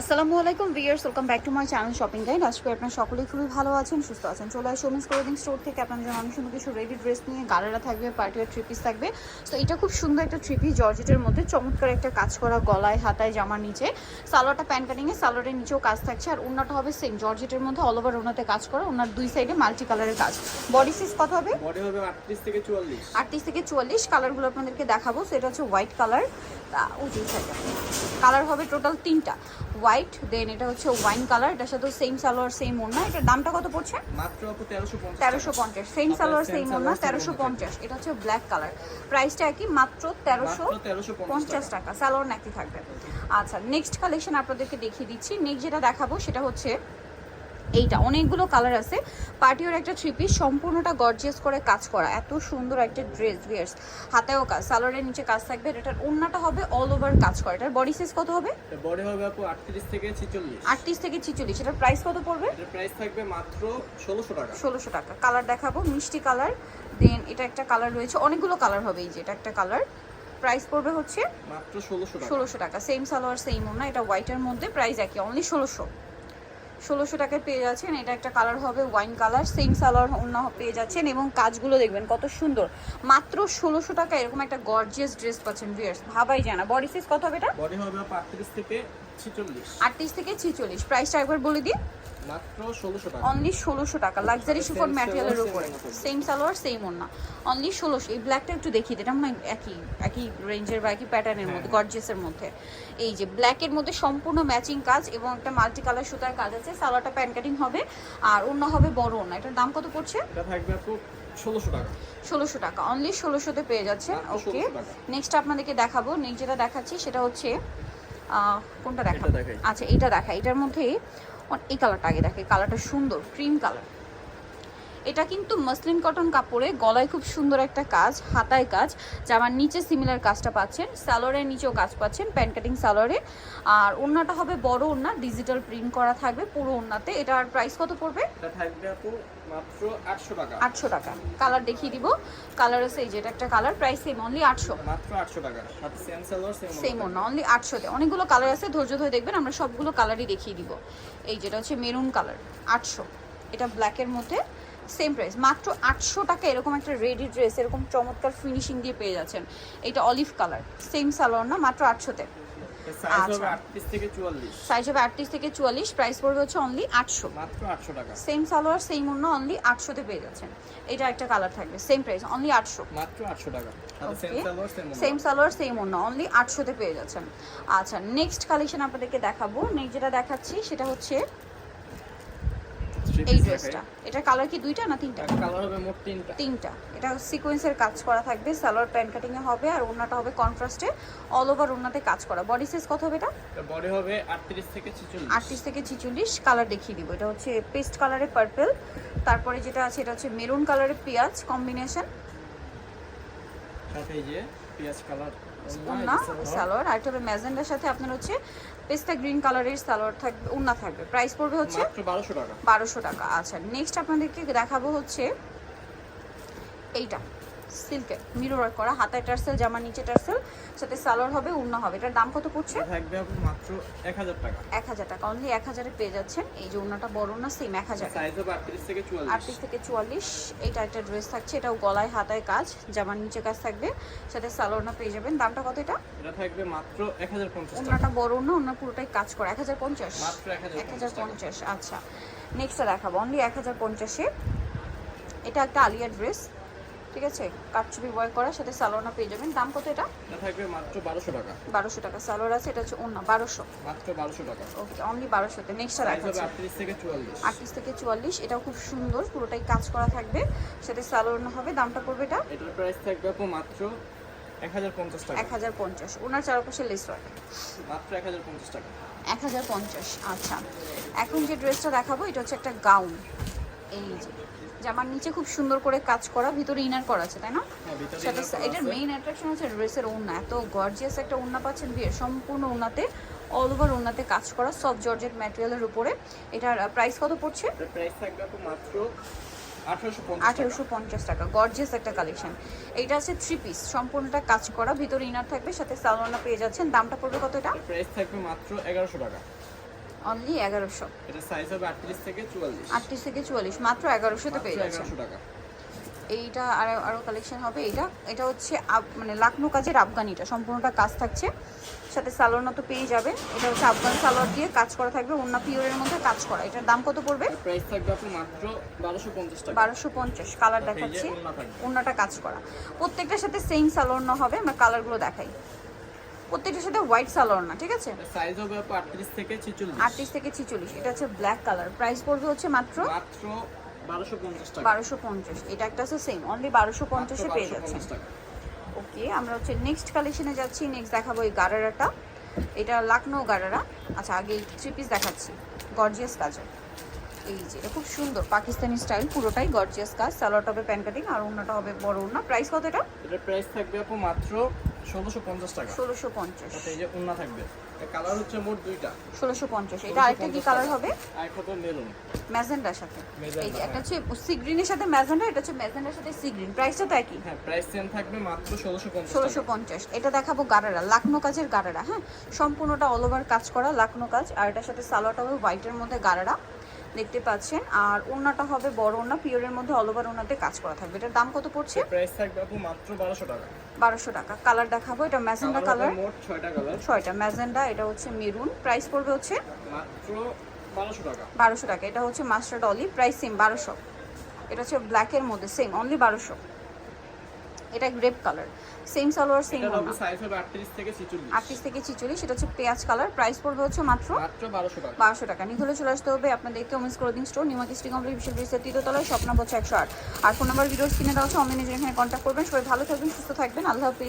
আসসালামু আলাইকুম viewers welcome back to my channel shopping guide. আজকে আপনার সকলেই খুবই ভালো আছেন সুস্থ আছেন। চলে আসে ওমেন্স ক্লোদিং স্টোর থেকে। আপনাদের জন্য অনেক সুন্দর কিছু রেডি ড্রেস নিয়ে গাড়ারা থাকবে পার্টি আর থ্রি থাকবে। তো এটা খুব সুন্দর একটা থ্রি পিস জর্জেটের মধ্যে চমৎকার একটা কাজ করা গলায় হাতায় জামার নিচে। সালোয়ারটা প্যান্ট কাটিংয়ে সালোয়ারের নিচেও কাজ থাকছে। আর ওনাটা হবে সেম জর্জেটের মধ্যে অল ওভার ওনাতে কাজ করা। ওনার দুই সাইডে মাল্টি কালারের কাজ। বডি সাইজ কত হবে? বডি হবে আটত্রিশ থেকে চুয়াল্লিশ। আটত্রিশ থেকে চুয়াল্লিশ। কালারগুলো আপনাদেরকে দেখাবো। সেটা হচ্ছে হোয়াইট কালার উঁচু সাইডে কালার হবে টোটাল তিনটা। হোয়াইট দেন এটা হচ্ছে ওয়াইন কালার এটার সাথে সেম সালোয়ার সেম ওড়না। এটার দামটা কত পড়ছে? মাত্র আপু তেরোশো পঞ্চাশ। তেরোশো পঞ্চাশ সেম সালোয়ার সেম ওড়না সালোয়ার, same তেরোশো ওড়না। পঞ্চাশ। এটা হচ্ছে ব্ল্যাক কালার প্রাইসটা একই মাত্র তেরোশো মাত্র তেরোশো পঞ্চাশ টাকা। সালোয়ার নাকি থাকবে? আচ্ছা নেক্সট কালেকশন আপনাদেরকে দেখিয়ে দিচ্ছি। নেক্সট যেটা দেখাবো সেটা হচ্ছে এইটা অনেকগুলো কালার আছে। পার্টিওর একটা থ্রি পিস সম্পূর্ণটা গর্জিয়াস করে কাজ করা। এত সুন্দর একটা ড্রেস ভিয়ার্স হাতেও কাজ সালোয়ারের নিচে কাজ থাকবে এটার ওড়নাটা হবে অল ওভার কাজ করা। এটার বডি সাইজ কত হবে? বডি হবে আপু আটত্রিশ থেকে ছিচল্লিশ। আটত্রিশ থেকে ছিচল্লিশ। এটার প্রাইস কত পড়বে? এটার প্রাইস থাকবে মাত্র ষোলোশো টাকা। ষোলোশো টাকা। কালার দেখাবো মিষ্টি কালার দেন এটা একটা কালার রয়েছে। অনেকগুলো কালার হবে এই যে এটা একটা কালার প্রাইস পড়বে হচ্ছে মাত্র ষোলোশো টাকা। ষোলোশো টাকা। সেম সালোয়ার সেম ওনা এটা হোয়াইটের মধ্যে প্রাইস একই অনলি ষোলোশো। ষোলোশো টাকায় পেয়ে যাচ্ছেন। এটা একটা কালার হবে ওয়াইন কালার সেম সালোয়ার অন্য পেয়ে যাচ্ছেন এবং কাজগুলো দেখবেন কত সুন্দর। মাত্র ষোলোশো টাকা এরকম একটা গর্জিয়াস ড্রেস পাচ্ছেন ভিয়ার্স ভাবাই জানা বডি সাইজ কত হবে এটা? বডি হবে আটত্রিশ থেকে ছিচল্লিশ। আটত্রিশ থেকে ছিচল্লিশ। প্রাইসটা একবার বলে দিই। মাত্র ষোলোশো টাকা। অনলি ষোলোশো টাকা। লাক্সারি সুপার ম্যাটেরিয়ালের উপরে। সেম সালোয়ার সেম ওড়না। অনলি ষোলোশো। এই ব্ল্যাকটা একটু দেখিয়ে এটা মনে একই একই রেঞ্জের বা একই প্যাটার্নের মধ্যে। গর্জিয়াসের মধ্যে। এই যে ব্ল্যাকের মধ্যে সম্পূর্ণ ম্যাচিং কাজ এবং একটা মাল্টি কালার সুতার কাজ আছে। সালোয়ারটা প্যান কাটিং হবে। আর অন্য হবে বড় ওড়না। এটার দাম কত পড়ছে? এটা থাকবে আপু ষোলোশো টাকা। অনলি ষোলোশোতে পেয়ে যাচ্ছে। ওকে নেক্সট আপনাদেরকে দেখাবো। নেক্সট যেটা দেখাচ্ছি সেটা হচ্ছে কোনটা এটা দেখাই। আচ্ছা এইটা দেখা এটার মধ্যে এই কালারটা আগে দেখে। কালারটা সুন্দর ক্রিম কালার এটা কিন্তু মসলিন কটন কাপড়ে গলায় খুব সুন্দর একটা কাজ হাতায় কাজ। জামার নিচে সিমিলার কাজটা পাচ্ছেন সালোয়ারের নিচেও কাজ পাচ্ছেন প্যান্ট কাটিং সালোয়ারে আর ওড়নাটা হবে বড় ওড়না ডিজিটাল প্রিন্ট করা থাকবে পুরো ওড়নাতে। এটার প্রাইস কত পড়বে? এটা থাকবে আপু মাত্র আটশো টাকা। আটশো টাকা। কালার দেখিয়ে দিব। কালার আছে এই যে এটা একটা কালার প্রাইস সেম অনলি আটশো। মাত্র আটশো টাকা। সাথে সেম ওনা অনলি আটশোতে। অনেকগুলো কালার আছে ধৈর্য ধরে দেখবেন আমরা সবগুলো কালারই দেখিয়ে দিব। এই যেটা হচ্ছে মেরুন কালার আটশো। এটা ব্ল্যাকের মধ্যে। সেম প্রাইস মাত্র আটশো টাকা এরকম একটা রেডি ড্রেস এরকম চমৎকার ফিনিশিং দিয়ে পেয়ে যাচ্ছেন। এটা অলিভ কালার সেম সালোয়ার না মাত্র আটশোতে। সাইজ হবে আচ্ছা। আটত্রিশ থেকে চুয়াল্লিশ। প্রাইস পড়বে হচ্ছে অনলি আটশো। সেম সালোয়ার সেম অন্য অনলি আটশোতে পেয়ে যাচ্ছেন। এটা একটা কালার থাকবে সেম প্রাইস অনলি আটশো। Same salwar same same salwar same অন্য অনলি আটশোতে পেয়ে যাচ্ছেন। আচ্ছা নেক্সট কালেকশন আপনাদেরকে দেখাবো। নেক্সট যেটা দেখাচ্ছি সেটা হচ্ছে এই ড্রেসটা এটার কালার কি দুইটা না তিনটা? কালার হবে মোট তিনটা। তিনটা। এটা সিকোয়েন্সের কাজ করা থাকবে সালোয়ার প্যান্ট কাটিং এ হবে আর ওড়নাটা হবে কন্ট্রাস্টে অল ওভার ওড়নাতে কাজ করা। বডি সাইজ কত হবে এটা? বডি হবে আটত্রিশ থেকে ছিচল্লিশ। আটত্রিশ থেকে ছিচল্লিশ। কালার দেখিয়ে দিব। এটা হচ্ছে পেস্ট কালারের পার্পেল তারপরে যেটা আছে এটা হচ্ছে মেরুন কালারের পেঁয়াজ কম্বিনেশন সাথে এই যে পেঁয়াজ কালার ওড়না সালোয়ার। আর হবে ম্যাজেন্ডার সাথে আপনার হচ্ছে পেস্তা গ্রিন কালারের সালোয়ার থাকবে উন্না থাকবে। প্রাইস পড়বে হচ্ছে বারোশো টাকা। বারোশো টাকা। আচ্ছা নেক্সট আপনাদেরকে দেখাবো হচ্ছে এইটা। সিল্কের মিরর ওয়ার্ক করা হাতায় টার্সেল জামা নিচে টার্সেল সাথে সালোয়ার হবে উন্না হবে। এটার দাম কত পড়ছে? থাকবে মাত্র এক হাজার টাকা। এক হাজার টাকা। অনলি এক হাজারে পেয়ে যাচ্ছেন। এই যে উন্নাটা বড় না সেম এক হাজার। সাইজ হবে আটত্রিশ থেকে চুয়াল্লিশ। আটত্রিশ থেকে চুয়াল্লিশ। এটা একটা ড্রেস থাকছে। এটাও গলায় হাতায় কাজ জামার নিচে কাজ থাকবে। সাথে সালোয়ারনা পেয়ে যাবেন। দামটা কত এটা? এটা থাকবে মাত্র এক হাজার পঞ্চাশ টাকা। ওনাটা বড় না ওনার পুরোটাই কাজ করা। এক হাজার পঞ্চাশ? মাত্র এক হাজার এক হাজার পঞ্চাশ আচ্ছা। নেক্সটটা দেখাবো। অনলি এক হাজার পঞ্চাশে। এটা একটা আলিয়া ড্রেস ঠিক আছে? কাটচুপি বয় করার সাথে সালোয়ারনা পেয়ে যাবেন। দাম কত এটা? এটা থাকবে মাত্র বারোশো টাকা। বারোশো টাকা। সালোয়ার আছে এটা হচ্ছে অন্য বারোশো। মাত্র বারোশো টাকা। ওকে অনলি বারোশোতে। নেক্সটটা সাইজ হবে দেখাচ্ছি। আটত্রিশ থেকে চুয়াল্লিশ। আটত্রিশ থেকে চুয়াল্লিশ এটাও খুব সুন্দর পুরোটাই কাজ করা থাকবে। সাথে সালোয়ার হবে দামটা পড়বে এটা? এটার প্রাইস থাকবে আপু মাত্র এক হাজার পঞ্চাশ টাকা। এক হাজার পঞ্চাশ। ওনার চারপাশে লেস ওয়ার্ক মাত্র এক হাজার পঞ্চাশ টাকা। এক হাজার পঞ্চাশ আচ্ছা। এখন যে ড্রেসটা দেখাবো এটা হচ্ছে একটা গাউন এই যে জামার নিচে খুব সুন্দর করে কাজ করা ভিতরে ইনার করা আছে তাই না? হ্যাঁ, এটার। মেইন অ্যাট্রাকশন হচ্ছে ড্রেসের ওড়না। এত গর্জিয়াস একটা ওড়না পাচ্ছেন বিয়ের সম্পূর্ণ ওড়নাতে অল ওভার ওড়নাতে কাজ করা সফট জর্জেট ম্যাটেরিয়ালের উপরে। এটার প্রাইস কত পড়ছে? প্রাইস থাকবে মাত্র আঠারোশো পঞ্চাশ টাকা। গর্জিয়াস একটা কালেকশন এইটা আছে থ্রি পিস সম্পূর্ণটা কাজ করা ভিতরে ইনার থাকবে সাথে সালোয়ারনা পেয়ে যাচ্ছেন। দামটা পড়বে কত এটা? প্রাইস থাকবে মাত্র এগারোশো টাকা। অনলি এগারোশো। এটা সাইজ হবে আটত্রিশ থেকে চুয়াল্লিশ। আটত্রিশ থেকে চুয়াল্লিশ মাত্র এগারোশোতে পেয়ে যাচ্ছেন। এগারোশো টাকা। এইটা আরও আরও কালেকশন হবে। এটা এটা হচ্ছে মানে লাকনো কাজের আফগানিটা। সম্পূর্ণটা কাজ থাকছে। সাথে সালোয়ার মতো পেয়ে যাবে। এটা হচ্ছে আফগান সালোয়ার দিয়ে কাজ করা থাকবে। অন্য পিওরের মধ্যে কাজ করা। এটার দাম কত পড়বে? প্রাইস থাকবে আপনি মাত্র বারোশো পঞ্চাশ টাকা। বারোশো পঞ্চাশ। কালার দেখাচ্ছি। অন্যটা কাজ করা। প্রত্যেকটার সাথে সেম সালোয়ার না হবে। আমরা কালারগুলো দেখাই। প্রত্যেকটার সাথে হোয়াইট সালোয়ার না ঠিক আছে? সাইজ হবে আপু আটত্রিশ থেকে ছিচল্লিশ। আটত্রিশ থেকে ছিচল্লিশ এটা হচ্ছে ব্ল্যাক কালার প্রাইস পড়বে হচ্ছে মাত্র মাত্র বারোশো পঞ্চাশ টাকা। বারোশো পঞ্চাশ এটা একটা আছে সেম অনলি বারোশো পঞ্চাশে পেয়ে 1250 টাকা। ওকে আমরা হচ্ছে নেক্সট কালেকশনে যাচ্ছি নেক্সট দেখাবো এই গারারাটা। এটা লাকনো গারারা। আচ্ছা আগে থ্রি পিস দেখাচ্ছি গর্জিয়াস কাজের এই যে এটা খুব সুন্দর পাকিস্তানি স্টাইল পুরোটাই গর্জিয়াস কাজ সালোয়ারটা হবে প্যান কাটিং আর অন্যটা হবে বড় অন্য। প্রাইস কত এটা? এটার প্রাইস থাকবে আপু মাত্র ষোলোশো পঞ্চাশ টাকা। ষোলোশো পঞ্চাশ। এই যে ওড়না থাকবে। কালার হচ্ছে মোট দুইটা। ষোলোশো পঞ্চাশ। এটা আরেকটা কি কালার হবে? মেরুন। ম্যাজেন্ডার সাথে। এই যে একটা হ্যাঁ। হচ্ছে সি গ্রিনের সাথে ম্যাজেন্ডা এটা হচ্ছে ম্যাজেন্ডার সাথে সি গ্রিন। প্রাইসটা তো একই। হ্যাঁ প্রাইস সেম থাকবে মাত্র ষোলোশো পঞ্চাশ ষোলোশো পঞ্চাশ। এটা দেখাবো গারারা লাকনো কাজের গারারা হ্যাঁ? সম্পূর্ণটা অল ওভার কাজ করা লাকনো কাজ। আর এটার সাথে সালোয়ারটা হবে হোয়াইটের মধ্যে গারারা। দেখতে পাচ্ছেন। আর ওড়নাটা হবে বড় ওড়না পিওরের মধ্যে অল ওভার ওড়নাতে কাজ করা থাকবে। এটার দাম কত পড়ছে? প্রাইস থাকবে আপু মাত্র বারোশো টাকা। বারোশো টাকা। কালার দেখাবো এটা ম্যাজেন্ডা কালার ছয়টা ম্যাজেন্ডা এটা হচ্ছে মেরুন। প্রাইস পড়বে হচ্ছে বারোশো টাকা। এটা হচ্ছে মাস্টার্ড অলি প্রাইস সেম বারোশো। এটা হচ্ছে ব্ল্যাকের মধ্যে সেম অনলি বারোশো। এটা grape colour. Same salwar same এটা হবে ওড়না সাইজ হবে আটত্রিশ থেকে ছিচল্লিশ। আটত্রিশ থেকে ছিচল্লিশ সেটা হচ্ছে পেঁয়াজ কালার। প্রাইস পড়বে হচ্ছে মাত্র মাত্র 1200 টাকা। 1200 টাকা। নিধলে চলে আসতে হবে আপনাদেরকে ওমেন্স ক্লোদিং স্টোর নিউমার্ক স্ট্রিং কমপ্লেক্স বিশাল বিশাল তৃতীয় তলায় স্বপ্ন বছর একশো আট। আর ফোন নাম্বার ভিডিও স্ক্রিনে দেওয়া আছে অনলাইনে এখানে কন্ট্যাক্ট করবেন। সবাই ভালো থাকবেন সুস্থ থাকবেন। আল্লাহ হাফিজ।